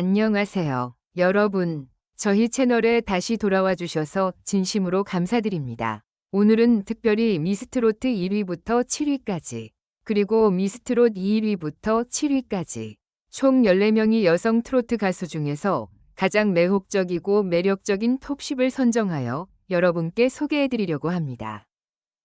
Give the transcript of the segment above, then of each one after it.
안녕하세요. 여러분, 저희 채널에 다시 돌아와 주셔서 진심으로 감사드립니다. 오늘은 특별히 미스트로트 1위부터 7위까지, 그리고 미스트롯 2위부터 7위까지 총 14명의 여성 트로트 가수 중에서 가장 매혹적이고 매력적인 톱10을 선정하여 여러분께 소개해 드리려고 합니다.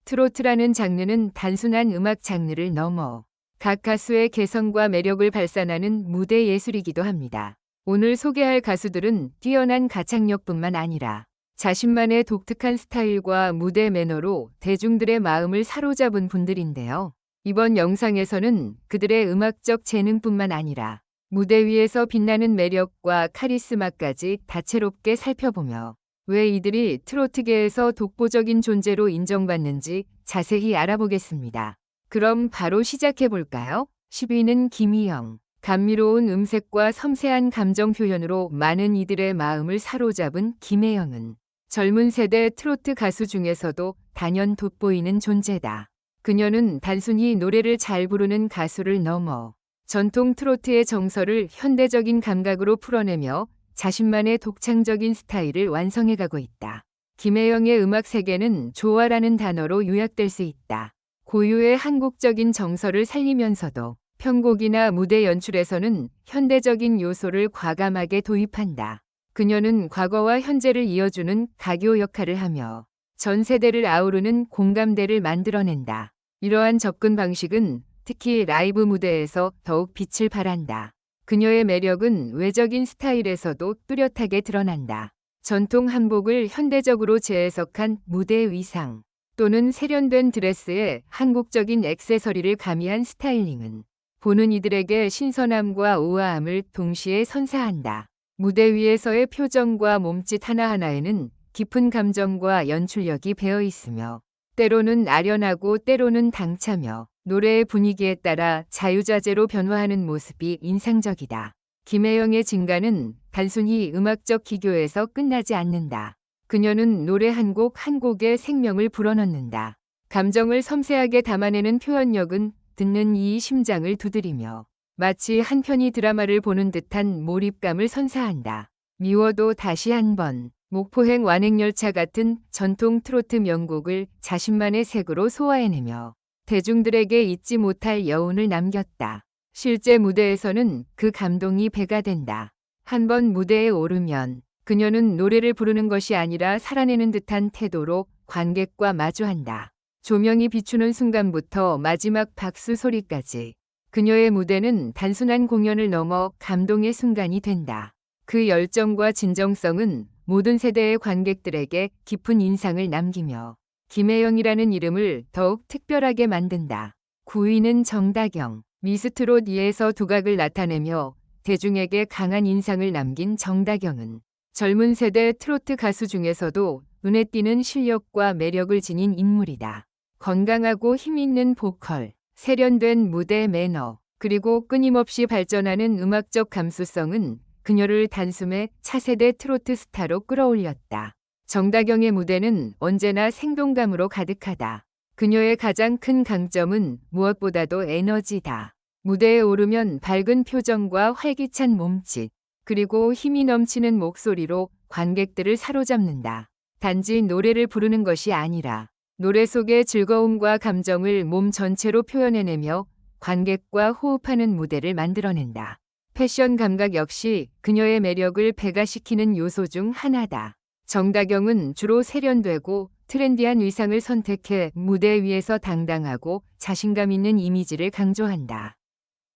트로트라는 장르는 단순한 음악 장르를 넘어 각 가수의 개성과 매력을 발산하는 무대 예술이기도 합니다. 오늘 소개할 가수들은 뛰어난 가창력뿐만 아니라 자신만의 독특한 스타일과 무대 매너로 대중들의 마음을 사로잡은 분들인데요. 이번 영상에서는 그들의 음악적 재능뿐만 아니라 무대 위에서 빛나는 매력과 카리스마까지 다채롭게 살펴보며 왜 이들이 트로트계에서 독보적인 존재로 인정받는지 자세히 알아보겠습니다. 그럼 바로 시작해 볼까요? 10위는 김희영. 감미로운 음색과 섬세한 감정 표현으로 많은 이들의 마음을 사로잡은 김혜영은 젊은 세대 트로트 가수 중에서도 단연 돋보이는 존재다. 그녀는 단순히 노래를 잘 부르는 가수를 넘어 전통 트로트의 정서를 현대적인 감각으로 풀어내며 자신만의 독창적인 스타일을 완성해가고 있다. 김혜영의 음악 세계는 조화라는 단어로 요약될 수 있다. 고유의 한국적인 정서를 살리면서도 편곡이나 무대 연출에서는 현대적인 요소를 과감하게 도입한다. 그녀는 과거와 현재를 이어주는 가교 역할을 하며 전 세대를 아우르는 공감대를 만들어낸다. 이러한 접근 방식은 특히 라이브 무대에서 더욱 빛을 발한다. 그녀의 매력은 외적인 스타일에서도 뚜렷하게 드러난다. 전통 한복을 현대적으로 재해석한 무대 의상 또는 세련된 드레스에 한국적인 액세서리를 가미한 스타일링은 보는 이들에게 신선함과 우아함을 동시에 선사한다. 무대 위에서의 표정과 몸짓 하나하나에는 깊은 감정과 연출력이 배어 있으며 때로는 아련하고 때로는 당차며 노래의 분위기에 따라 자유자재로 변화하는 모습이 인상적이다. 김혜영의 진가는 단순히 음악적 기교에서 끝나지 않는다. 그녀는 노래 한 곡 한 곡에 생명을 불어넣는다. 감정을 섬세하게 담아내는 표현력은 듣는 이 심장을 두드리며 마치 한 편의 드라마를 보는 듯한 몰입감을 선사한다. 미워도 다시 한 번, 목포행 완행열차 같은 전통 트로트 명곡을 자신만의 색으로 소화해내며 대중들에게 잊지 못할 여운을 남겼다. 실제 무대에서는 그 감동이 배가 된다. 한 번 무대에 오르면 그녀는 노래를 부르는 것이 아니라 살아내는 듯한 태도로 관객과 마주한다. 조명이 비추는 순간부터 마지막 박수 소리까지 그녀의 무대는 단순한 공연을 넘어 감동의 순간이 된다. 그 열정과 진정성은 모든 세대의 관객들에게 깊은 인상을 남기며 김혜영이라는 이름을 더욱 특별하게 만든다. 9위는 정다경. 미스트롯 2에서 두각을 나타내며 대중에게 강한 인상을 남긴 정다경은 젊은 세대 트로트 가수 중에서도 눈에 띄는 실력과 매력을 지닌 인물이다. 건강하고 힘있는 보컬, 세련된 무대 매너, 그리고 끊임없이 발전하는 음악적 감수성은 그녀를 단숨에 차세대 트로트 스타로 끌어올렸다. 정다경의 무대는 언제나 생동감으로 가득하다. 그녀의 가장 큰 강점은 무엇보다도 에너지다. 무대에 오르면 밝은 표정과 활기찬 몸짓, 그리고 힘이 넘치는 목소리로 관객들을 사로잡는다. 단지 노래를 부르는 것이 아니라 노래 속의 즐거움과 감정을 몸 전체로 표현해내며 관객과 호흡하는 무대를 만들어낸다. 패션 감각 역시 그녀의 매력을 배가시키는 요소 중 하나다. 정다경은 주로 세련되고 트렌디한 의상을 선택해 무대 위에서 당당하고 자신감 있는 이미지를 강조한다.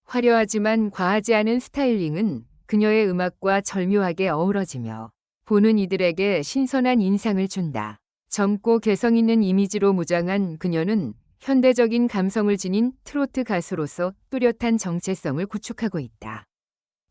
화려하지만 과하지 않은 스타일링은 그녀의 음악과 절묘하게 어우러지며 보는 이들에게 신선한 인상을 준다. 젊고 개성 있는 이미지로 무장한 그녀는 현대적인 감성을 지닌 트로트 가수로서 뚜렷한 정체성을 구축하고 있다.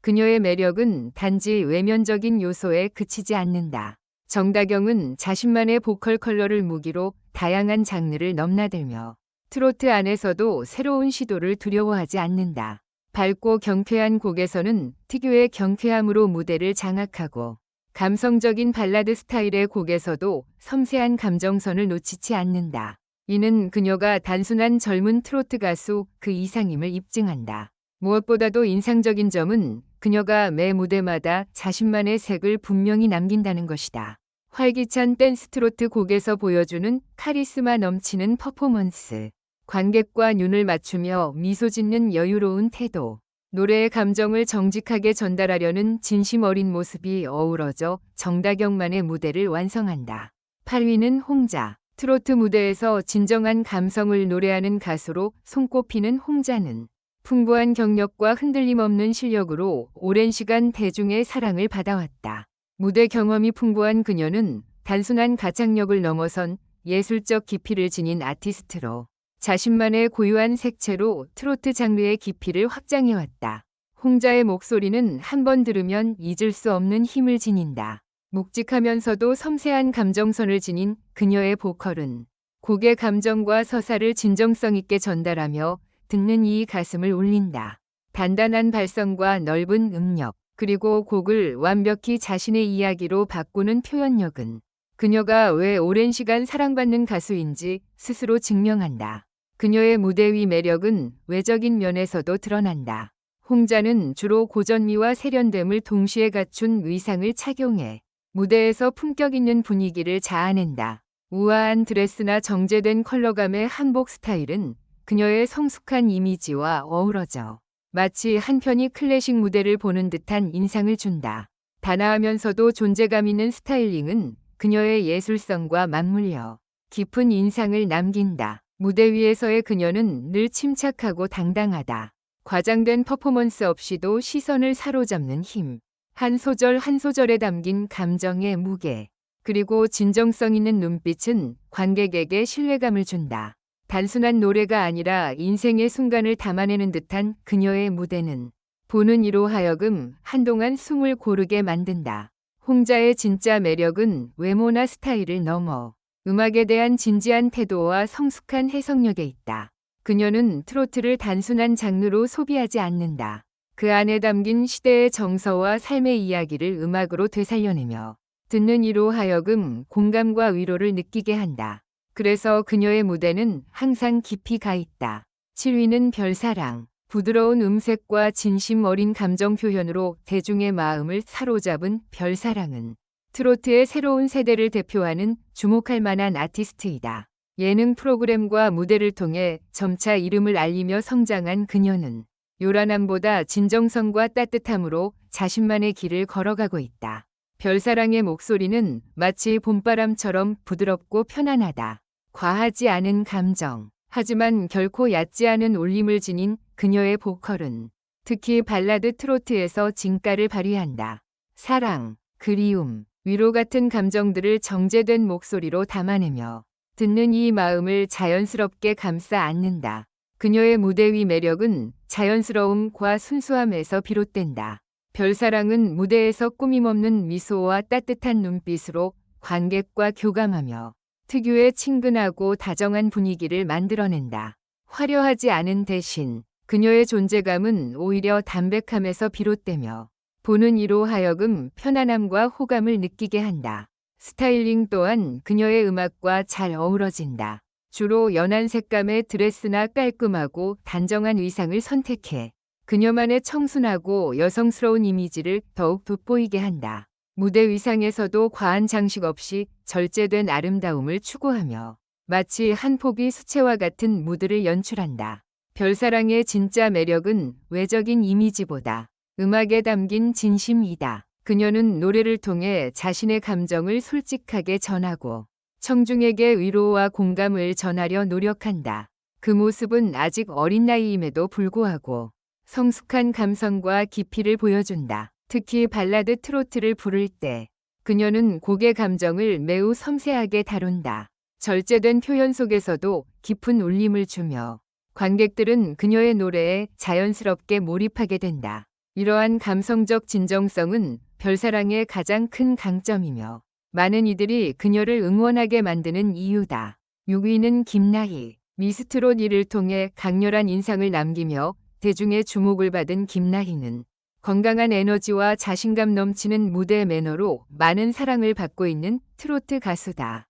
그녀의 매력은 단지 외면적인 요소에 그치지 않는다. 정다경은 자신만의 보컬 컬러를 무기로 다양한 장르를 넘나들며 트로트 안에서도 새로운 시도를 두려워하지 않는다. 밝고 경쾌한 곡에서는 특유의 경쾌함으로 무대를 장악하고 감성적인 발라드 스타일의 곡에서도 섬세한 감정선을 놓치지 않는다. 이는 그녀가 단순한 젊은 트로트 가수 그 이상임을 입증한다. 무엇보다도 인상적인 점은 그녀가 매 무대마다 자신만의 색을 분명히 남긴다는 것이다. 활기찬 댄스 트로트 곡에서 보여주는 카리스마 넘치는 퍼포먼스. 관객과 눈을 맞추며 미소 짓는 여유로운 태도. 노래의 감정을 정직하게 전달하려는 진심 어린 모습이 어우러져 정다경만의 무대를 완성한다. 8위는 홍자. 트로트 무대에서 진정한 감성을 노래하는 가수로 손꼽히는 홍자는 풍부한 경력과 흔들림 없는 실력으로 오랜 시간 대중의 사랑을 받아왔다. 무대 경험이 풍부한 그녀는 단순한 가창력을 넘어선 예술적 깊이를 지닌 아티스트로 자신만의 고유한 색채로 트로트 장르의 깊이를 확장해왔다. 홍자의 목소리는 한 번 들으면 잊을 수 없는 힘을 지닌다. 묵직하면서도 섬세한 감정선을 지닌 그녀의 보컬은 곡의 감정과 서사를 진정성 있게 전달하며 듣는 이 가슴을 울린다. 단단한 발성과 넓은 음력, 그리고 곡을 완벽히 자신의 이야기로 바꾸는 표현력은 그녀가 왜 오랜 시간 사랑받는 가수인지 스스로 증명한다. 그녀의 무대 위 매력은 외적인 면에서도 드러난다. 홍자는 주로 고전미와 세련됨을 동시에 갖춘 의상을 착용해 무대에서 품격 있는 분위기를 자아낸다. 우아한 드레스나 정제된 컬러감의 한복 스타일은 그녀의 성숙한 이미지와 어우러져 마치 한편이 클래식 무대를 보는 듯한 인상을 준다. 단아하면서도 존재감 있는 스타일링은 그녀의 예술성과 맞물려 깊은 인상을 남긴다. 무대 위에서의 그녀는 늘 침착하고 당당하다. 과장된 퍼포먼스 없이도 시선을 사로잡는 힘. 한 소절 한 소절에 담긴 감정의 무게. 그리고 진정성 있는 눈빛은 관객에게 신뢰감을 준다. 단순한 노래가 아니라 인생의 순간을 담아내는 듯한 그녀의 무대는 보는 이로 하여금 한동안 숨을 고르게 만든다. 홍자의 진짜 매력은 외모나 스타일을 넘어 음악에 대한 진지한 태도와 성숙한 해석력에 있다. 그녀는 트로트를 단순한 장르로 소비하지 않는다. 그 안에 담긴 시대의 정서와 삶의 이야기를 음악으로 되살려내며 듣는 이로 하여금 공감과 위로를 느끼게 한다. 그래서 그녀의 무대는 항상 깊이 가 있다. 7위는 별사랑. 부드러운 음색과 진심 어린 감정 표현으로 대중의 마음을 사로잡은 별사랑은 트로트의 새로운 세대를 대표하는 주목할 만한 아티스트이다. 예능 프로그램과 무대를 통해 점차 이름을 알리며 성장한 그녀는 요란함보다 진정성과 따뜻함으로 자신만의 길을 걸어가고 있다. 별사랑의 목소리는 마치 봄바람처럼 부드럽고 편안하다. 과하지 않은 감정, 하지만 결코 얕지 않은 울림을 지닌 그녀의 보컬은 특히 발라드 트로트에서 진가를 발휘한다. 사랑, 그리움, 위로 같은 감정들을 정제된 목소리로 담아내며 듣는 이 마음을 자연스럽게 감싸 안는다. 그녀의 무대 위 매력은 자연스러움과 순수함에서 비롯된다. 별사랑은 무대에서 꾸밈없는 미소와 따뜻한 눈빛으로 관객과 교감하며 특유의 친근하고 다정한 분위기를 만들어낸다. 화려하지 않은 대신 그녀의 존재감은 오히려 담백함에서 비롯되며 보는 이로 하여금 편안함과 호감을 느끼게 한다. 스타일링 또한 그녀의 음악과 잘 어우러진다. 주로 연한 색감의 드레스나 깔끔하고 단정한 의상을 선택해 그녀만의 청순하고 여성스러운 이미지를 더욱 돋보이게 한다. 무대 의상에서도 과한 장식 없이 절제된 아름다움을 추구하며 마치 한 폭의 수채화 같은 무드를 연출한다. 별사랑의 진짜 매력은 외적인 이미지보다 음악에 담긴 진심이다. 그녀는 노래를 통해 자신의 감정을 솔직하게 전하고 청중에게 위로와 공감을 전하려 노력한다. 그 모습은 아직 어린 나이임에도 불구하고 성숙한 감성과 깊이를 보여준다. 특히 발라드 트로트를 부를 때 그녀는 곡의 감정을 매우 섬세하게 다룬다. 절제된 표현 속에서도 깊은 울림을 주며 관객들은 그녀의 노래에 자연스럽게 몰입하게 된다. 이러한 감성적 진정성은 별사랑의 가장 큰 강점이며 많은 이들이 그녀를 응원하게 만드는 이유다. 6위는 김나희. 미스트롯 이를 통해 강렬한 인상을 남기며 대중의 주목을 받은 김나희는 건강한 에너지와 자신감 넘치는 무대 매너로 많은 사랑을 받고 있는 트로트 가수다.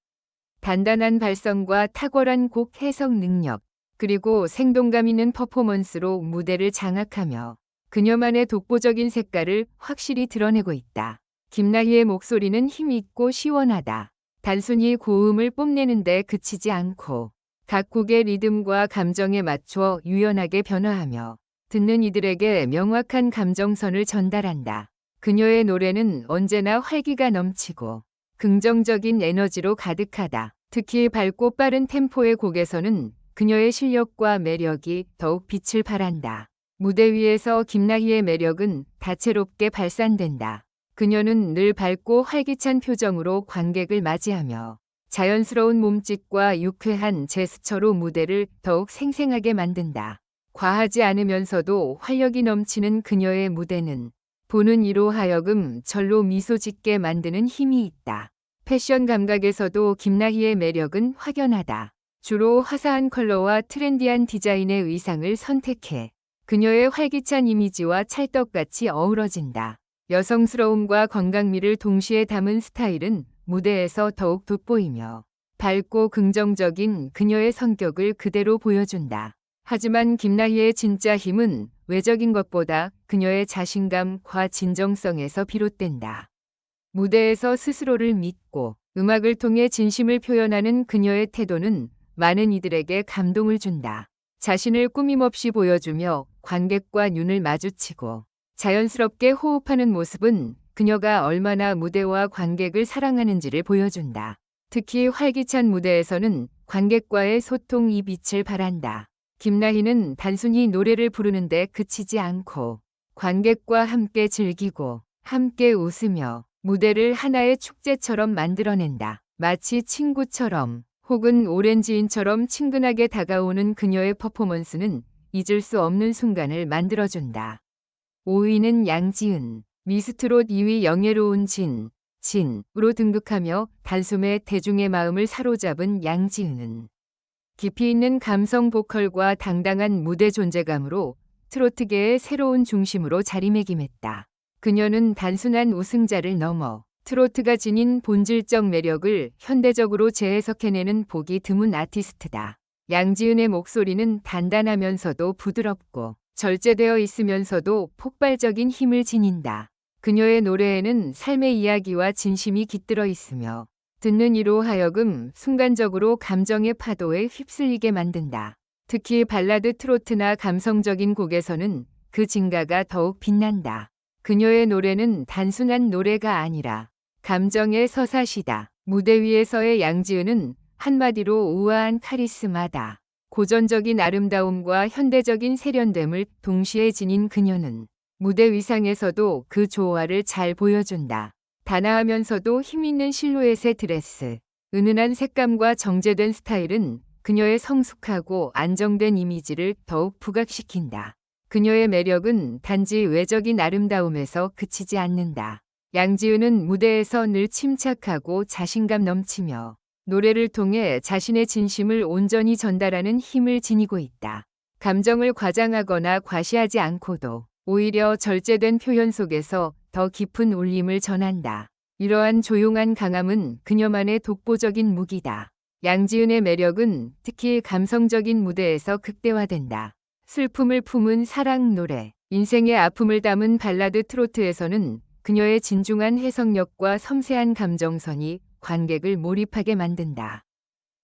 단단한 발성과 탁월한 곡 해석 능력, 그리고 생동감 있는 퍼포먼스로 무대를 장악하며 그녀만의 독보적인 색깔을 확실히 드러내고 있다. 김나희의 목소리는 힘있고 시원하다. 단순히 고음을 뽐내는데 그치지 않고 각 곡의 리듬과 감정에 맞춰 유연하게 변화하며 듣는 이들에게 명확한 감정선을 전달한다. 그녀의 노래는 언제나 활기가 넘치고 긍정적인 에너지로 가득하다. 특히 밝고 빠른 템포의 곡에서는 그녀의 실력과 매력이 더욱 빛을 발한다. 무대 위에서 김나희의 매력은 다채롭게 발산된다. 그녀는 늘 밝고 활기찬 표정으로 관객을 맞이하며 자연스러운 몸짓과 유쾌한 제스처로 무대를 더욱 생생하게 만든다. 과하지 않으면서도 활력이 넘치는 그녀의 무대는 보는 이로 하여금 절로 미소 짓게 만드는 힘이 있다. 패션 감각에서도 김나희의 매력은 확연하다. 주로 화사한 컬러와 트렌디한 디자인의 의상을 선택해 그녀의 활기찬 이미지와 찰떡같이 어우러진다. 여성스러움과 건강미를 동시에 담은 스타일은 무대에서 더욱 돋보이며 밝고 긍정적인 그녀의 성격을 그대로 보여준다. 하지만 김나희의 진짜 힘은 외적인 것보다 그녀의 자신감과 진정성에서 비롯된다. 무대에서 스스로를 믿고 음악을 통해 진심을 표현하는 그녀의 태도는 많은 이들에게 감동을 준다. 자신을 꾸밈없이 보여주며 관객과 눈을 마주치고 자연스럽게 호흡하는 모습은 그녀가 얼마나 무대와 관객을 사랑하는지를 보여준다. 특히 활기찬 무대에서는 관객과의 소통이 빛을 발한다. 김나희는 단순히 노래를 부르는데 그치지 않고 관객과 함께 즐기고 함께 웃으며 무대를 하나의 축제처럼 만들어낸다. 마치 친구처럼 혹은 오렌지인처럼 친근하게 다가오는 그녀의 퍼포먼스는 잊을 수 없는 순간을 만들어준다. 5위는 양지은, 미스트롯 2위 영예로운 진, 진으로 등극하며 단숨에 대중의 마음을 사로잡은 양지은은 깊이 있는 감성 보컬과 당당한 무대 존재감으로 트로트계의 새로운 중심으로 자리매김했다. 그녀는 단순한 우승자를 넘어 트로트가 지닌 본질적 매력을 현대적으로 재해석해내는 보기 드문 아티스트다. 양지은의 목소리는 단단하면서도 부드럽고 절제되어 있으면서도 폭발적인 힘을 지닌다. 그녀의 노래에는 삶의 이야기와 진심이 깃들어 있으며 듣는 이로 하여금 순간적으로 감정의 파도에 휩쓸리게 만든다. 특히 발라드 트로트나 감성적인 곡에서는 그 진가가 더욱 빛난다. 그녀의 노래는 단순한 노래가 아니라 감정의 서사시다. 무대 위에서의 양지은은 한마디로 우아한 카리스마다. 고전적인 아름다움과 현대적인 세련됨을 동시에 지닌 그녀는 무대 위상에서도 그 조화를 잘 보여준다. 단아하면서도 힘있는 실루엣의 드레스, 은은한 색감과 정제된 스타일은 그녀의 성숙하고 안정된 이미지를 더욱 부각시킨다. 그녀의 매력은 단지 외적인 아름다움에서 그치지 않는다. 양지은은 무대에서 늘 침착하고 자신감 넘치며 노래를 통해 자신의 진심을 온전히 전달하는 힘을 지니고 있다. 감정을 과장하거나 과시하지 않고도 오히려 절제된 표현 속에서 더 깊은 울림을 전한다. 이러한 조용한 강함은 그녀만의 독보적인 무기다. 양지은의 매력은 특히 감성적인 무대에서 극대화된다. 슬픔을 품은 사랑 노래, 인생의 아픔을 담은 발라드 트로트에서는 그녀의 진중한 해석력과 섬세한 감정선이 관객을 몰입하게 만든다.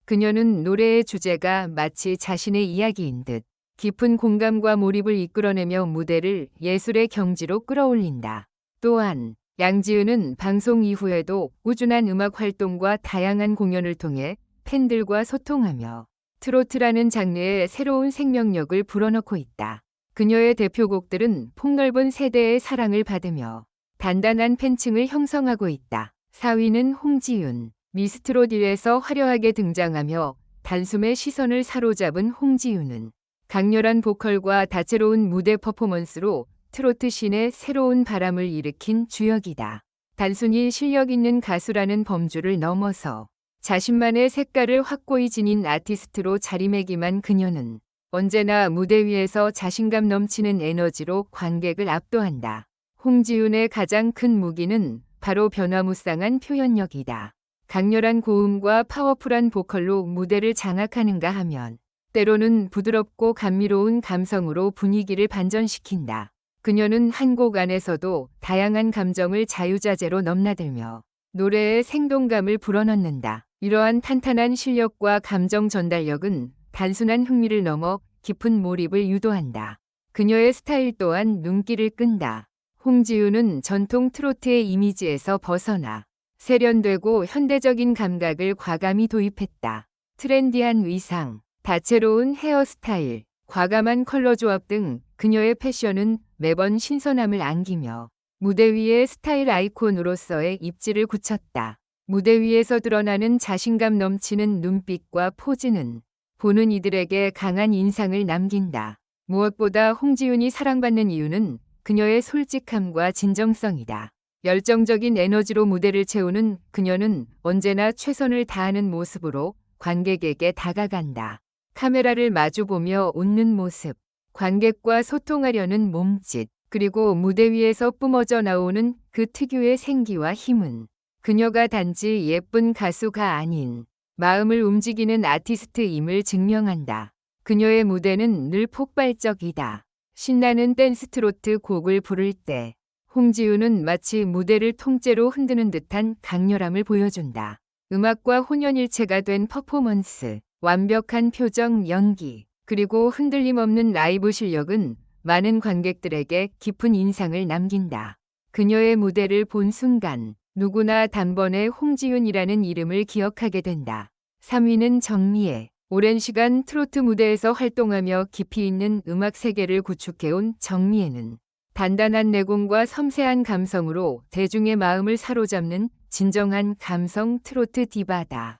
그녀는 노래의 주제가 마치 자신의 이야기인 듯 깊은 공감과 몰입을 이끌어내며 무대를 예술의 경지로 끌어올린다. 또한 양지은은 방송 이후에도 꾸준한 음악 활동과 다양한 공연을 통해 팬들과 소통하며 트로트라는 장르에 새로운 생명력을 불어넣고 있다. 그녀의 대표곡들은 폭넓은 세대의 사랑을 받으며 단단한 팬층을 형성하고 있다. 4위는 홍지윤. 미스트롯 1에서 화려하게 등장하며 단숨에 시선을 사로잡은 홍지윤은 강렬한 보컬과 다채로운 무대 퍼포먼스로 트로트 씬에 새로운 바람을 일으킨 주역이다. 단순히 실력 있는 가수라는 범주를 넘어서 자신만의 색깔을 확고히 지닌 아티스트로 자리매김한 그녀는 언제나 무대 위에서 자신감 넘치는 에너지로 관객을 압도한다. 홍지윤의 가장 큰 무기는 바로 변화무쌍한 표현력이다. 강렬한 고음과 파워풀한 보컬로 무대를 장악하는가 하면 때로는 부드럽고 감미로운 감성으로 분위기를 반전시킨다. 그녀는 한 곡 안에서도 다양한 감정을 자유자재로 넘나들며 노래에 생동감을 불어넣는다. 이러한 탄탄한 실력과 감정 전달력은 단순한 흥미를 넘어 깊은 몰입을 유도한다. 그녀의 스타일 또한 눈길을 끈다. 홍지윤은 전통 트로트의 이미지에서 벗어나 세련되고 현대적인 감각을 과감히 도입했다. 트렌디한 의상, 다채로운 헤어스타일, 과감한 컬러 조합 등 그녀의 패션은 매번 신선함을 안기며 무대 위의 스타일 아이콘으로서의 입지를 굳혔다. 무대 위에서 드러나는 자신감 넘치는 눈빛과 포즈는 보는 이들에게 강한 인상을 남긴다. 무엇보다 홍지윤이 사랑받는 이유는 그녀의 솔직함과 진정성이다. 열정적인 에너지로 무대를 채우는 그녀는 언제나 최선을 다하는 모습으로 관객에게 다가간다. 카메라를 마주보며 웃는 모습, 관객과 소통하려는 몸짓, 그리고 무대 위에서 뿜어져 나오는 그 특유의 생기와 힘은 그녀가 단지 예쁜 가수가 아닌 마음을 움직이는 아티스트임을 증명한다. 그녀의 무대는 늘 폭발적이다. 신나는 댄스 트로트 곡을 부를 때 홍지우는 마치 무대를 통째로 흔드는 듯한 강렬함을 보여준다. 음악과 혼연일체가 된 퍼포먼스, 완벽한 표정, 연기, 그리고 흔들림 없는 라이브 실력은 많은 관객들에게 깊은 인상을 남긴다. 그녀의 무대를 본 순간 누구나 단번에 홍지윤이라는 이름을 기억하게 된다. 3위는 정미애. 오랜 시간 트로트 무대에서 활동하며 깊이 있는 음악 세계를 구축해온 정미애는 단단한 내공과 섬세한 감성으로 대중의 마음을 사로잡는 진정한 감성 트로트 디바다.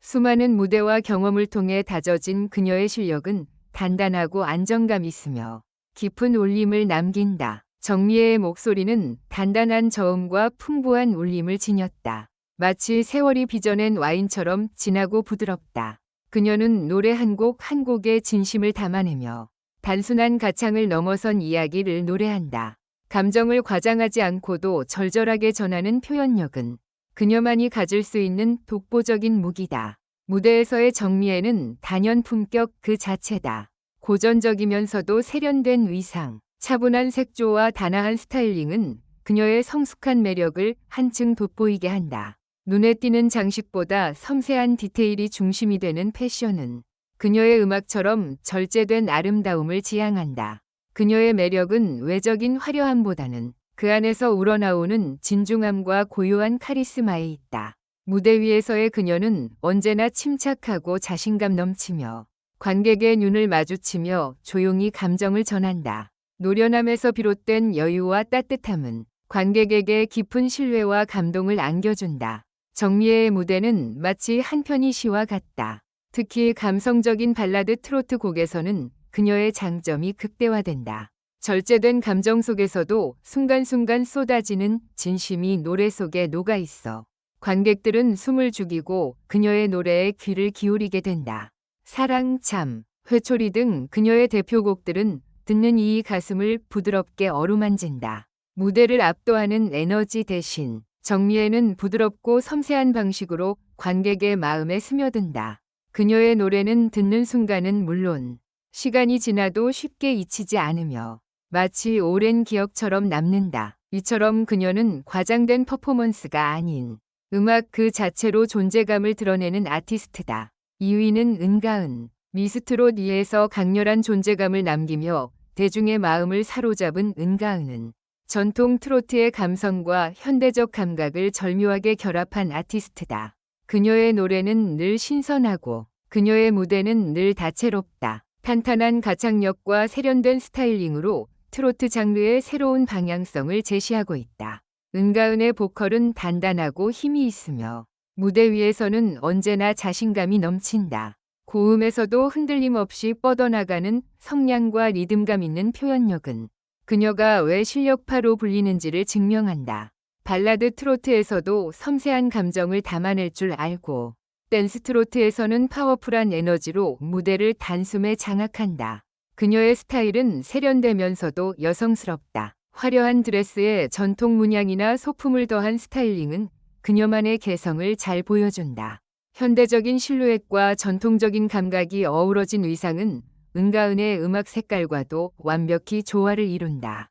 수많은 무대와 경험을 통해 다져진 그녀의 실력은 단단하고 안정감 있으며 깊은 울림을 남긴다. 정미애의 목소리는 단단한 저음과 풍부한 울림을 지녔다. 마치 세월이 빚어낸 와인처럼 진하고 부드럽다. 그녀는 노래 한곡한 곡에 진심을 담아내며 단순한 가창을 넘어선 이야기를 노래한다. 감정을 과장하지 않고도 절절하게 전하는 표현력은 그녀만이 가질 수 있는 독보적인 무기다. 무대에서의 정미애는 단연 품격 그 자체다. 고전적이면서도 세련된 의상, 차분한 색조와 단아한 스타일링은 그녀의 성숙한 매력을 한층 돋보이게 한다. 눈에 띄는 장식보다 섬세한 디테일이 중심이 되는 패션은 그녀의 음악처럼 절제된 아름다움을 지향한다. 그녀의 매력은 외적인 화려함보다는 그 안에서 우러나오는 진중함과 고요한 카리스마에 있다. 무대 위에서의 그녀는 언제나 침착하고 자신감 넘치며 관객의 눈을 마주치며 조용히 감정을 전한다. 노련함에서 비롯된 여유와 따뜻함은 관객에게 깊은 신뢰와 감동을 안겨준다. 정미애의 무대는 마치 한 편의 시와 같다. 특히 감성적인 발라드 트로트 곡에서는 그녀의 장점이 극대화된다. 절제된 감정 속에서도 순간순간 쏟아지는 진심이 노래 속에 녹아 있어 관객들은 숨을 죽이고 그녀의 노래에 귀를 기울이게 된다. 사랑 참, 회초리 등 그녀의 대표곡들은 듣는 이 가슴을 부드럽게 어루만진다. 무대를 압도하는 에너지 대신 정미애는 부드럽고 섬세한 방식으로 관객의 마음에 스며든다. 그녀의 노래는 듣는 순간은 물론 시간이 지나도 쉽게 잊히지 않으며 마치 오랜 기억처럼 남는다. 이처럼 그녀는 과장된 퍼포먼스가 아닌 음악 그 자체로 존재감을 드러내는 아티스트다. 2위는 은가은. 미스트롯 2에서 강렬한 존재감을 남기며 대중의 마음을 사로잡은 은가은은 전통 트로트의 감성과 현대적 감각을 절묘하게 결합한 아티스트다. 그녀의 노래는 늘 신선하고 그녀의 무대는 늘 다채롭다. 탄탄한 가창력과 세련된 스타일링으로 트로트 장르의 새로운 방향성을 제시하고 있다. 은가은의 보컬은 단단하고 힘이 있으며 무대 위에서는 언제나 자신감이 넘친다. 고음에서도 흔들림 없이 뻗어나가는 성량과 리듬감 있는 표현력은 그녀가 왜 실력파로 불리는지를 증명한다. 발라드 트로트에서도 섬세한 감정을 담아낼 줄 알고 댄스 트로트에서는 파워풀한 에너지로 무대를 단숨에 장악한다. 그녀의 스타일은 세련되면서도 여성스럽다. 화려한 드레스에 전통 문양이나 소품을 더한 스타일링은 그녀만의 개성을 잘 보여준다. 현대적인 실루엣과 전통적인 감각이 어우러진 의상은 은가은의 음악 색깔과도 완벽히 조화를 이룬다.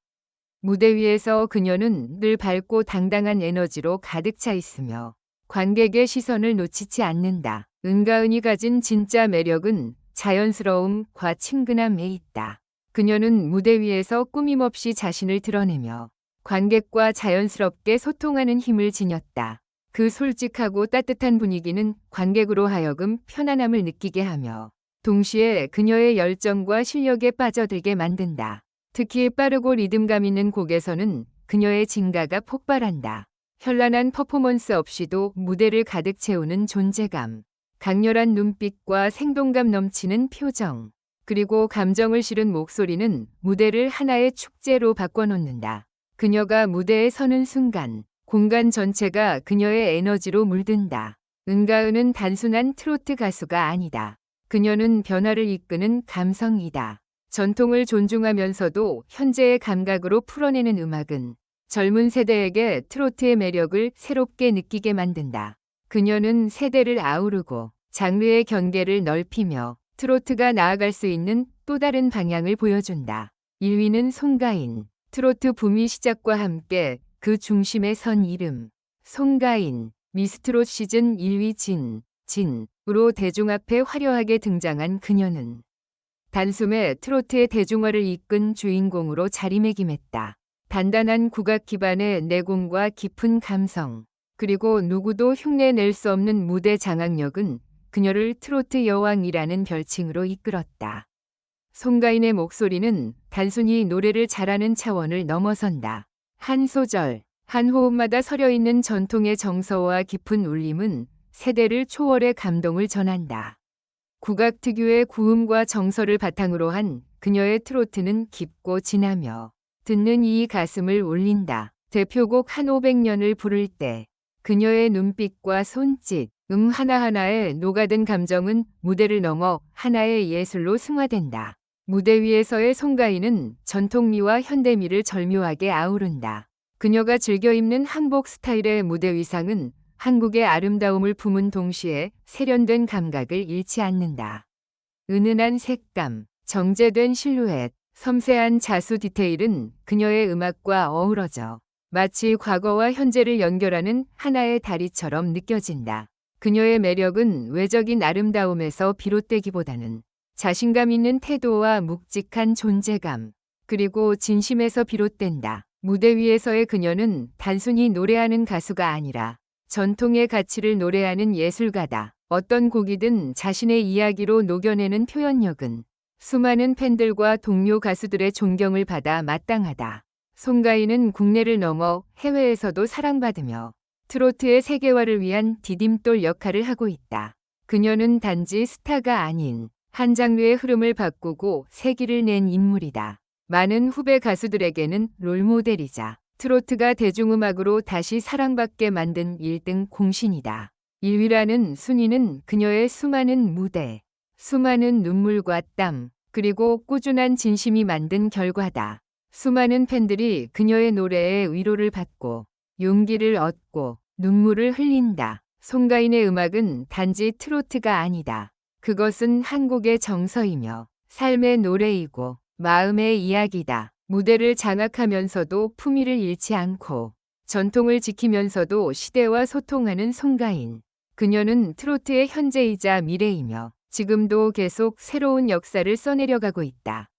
무대 위에서 그녀는 늘 밝고 당당한 에너지로 가득 차 있으며 관객의 시선을 놓치지 않는다. 은가은이 가진 진짜 매력은 자연스러움과 친근함에 있다. 그녀는 무대 위에서 꾸밈없이 자신을 드러내며 관객과 자연스럽게 소통하는 힘을 지녔다. 그 솔직하고 따뜻한 분위기는 관객으로 하여금 편안함을 느끼게 하며 동시에 그녀의 열정과 실력에 빠져들게 만든다. 특히 빠르고 리듬감 있는 곡에서는 그녀의 진가가 폭발한다. 현란한 퍼포먼스 없이도 무대를 가득 채우는 존재감, 강렬한 눈빛과 생동감 넘치는 표정, 그리고 감정을 실은 목소리는 무대를 하나의 축제로 바꿔놓는다. 그녀가 무대에 서는 순간 공간 전체가 그녀의 에너지로 물든다. 은가은은 단순한 트로트 가수가 아니다. 그녀는 변화를 이끄는 감성이다. 전통을 존중하면서도 현재의 감각으로 풀어내는 음악은 젊은 세대에게 트로트의 매력을 새롭게 느끼게 만든다. 그녀는 세대를 아우르고 장르의 경계를 넓히며 트로트가 나아갈 수 있는 또 다른 방향을 보여준다. 1위는 송가인. 트로트 붐이 시작과 함께 그 중심에 선 이름. 송가인. 미스트롯 시즌 1위 진, 진 으로 대중 앞에 화려하게 등장한 그녀는 단숨에 트로트의 대중화를 이끈 주인공으로 자리매김했다. 단단한 국악 기반의 내공과 깊은 감성, 그리고 누구도 흉내낼 수 없는 무대 장악력은 그녀를 트로트 여왕이라는 별칭으로 이끌었다. 송가인의 목소리는 단순히 노래를 잘하는 차원을 넘어선다. 한 소절, 한 호흡마다 서려 있는 전통의 정서와 깊은 울림은 세대를 초월해 감동을 전한다. 국악 특유의 구음과 정서를 바탕으로 한 그녀의 트로트는 깊고 진하며 듣는 이 가슴을 울린다. 대표곡 한 500년을 부를 때 그녀의 눈빛과 손짓, 음 하나하나에 녹아든 감정은 무대를 넘어 하나의 예술로 승화된다. 무대 위에서의 송가인은 전통미와 현대미를 절묘하게 아우른다. 그녀가 즐겨 입는 한복 스타일의 무대 위상은 한국의 아름다움을 품은 동시에 세련된 감각을 잃지 않는다. 은은한 색감, 정제된 실루엣, 섬세한 자수 디테일은 그녀의 음악과 어우러져 마치 과거와 현재를 연결하는 하나의 다리처럼 느껴진다. 그녀의 매력은 외적인 아름다움에서 비롯되기보다는 자신감 있는 태도와 묵직한 존재감, 그리고 진심에서 비롯된다. 무대 위에서의 그녀는 단순히 노래하는 가수가 아니라 전통의 가치를 노래하는 예술가다. 어떤 곡이든 자신의 이야기로 녹여내는 표현력은 수많은 팬들과 동료 가수들의 존경을 받아 마땅하다. 송가인은 국내를 넘어 해외에서도 사랑받으며 트로트의 세계화를 위한 디딤돌 역할을 하고 있다. 그녀는 단지 스타가 아닌 한 장르의 흐름을 바꾸고 세기를 낸 인물이다. 많은 후배 가수들에게는 롤모델이자 트로트가 대중음악으로 다시 사랑받게 만든 1등 공신이다. 1위라는 순위는 그녀의 수많은 무대, 수많은 눈물과 땀, 그리고 꾸준한 진심이 만든 결과다. 수많은 팬들이 그녀의 노래에 위로를 받고 용기를 얻고 눈물을 흘린다. 송가인의 음악은 단지 트로트가 아니다. 그것은 한국의 정서이며 삶의 노래이고 마음의 이야기다. 무대를 장악하면서도 품위를 잃지 않고 전통을 지키면서도 시대와 소통하는 송가인. 그녀는 트로트의 현재이자 미래이며 지금도 계속 새로운 역사를 써내려가고 있다.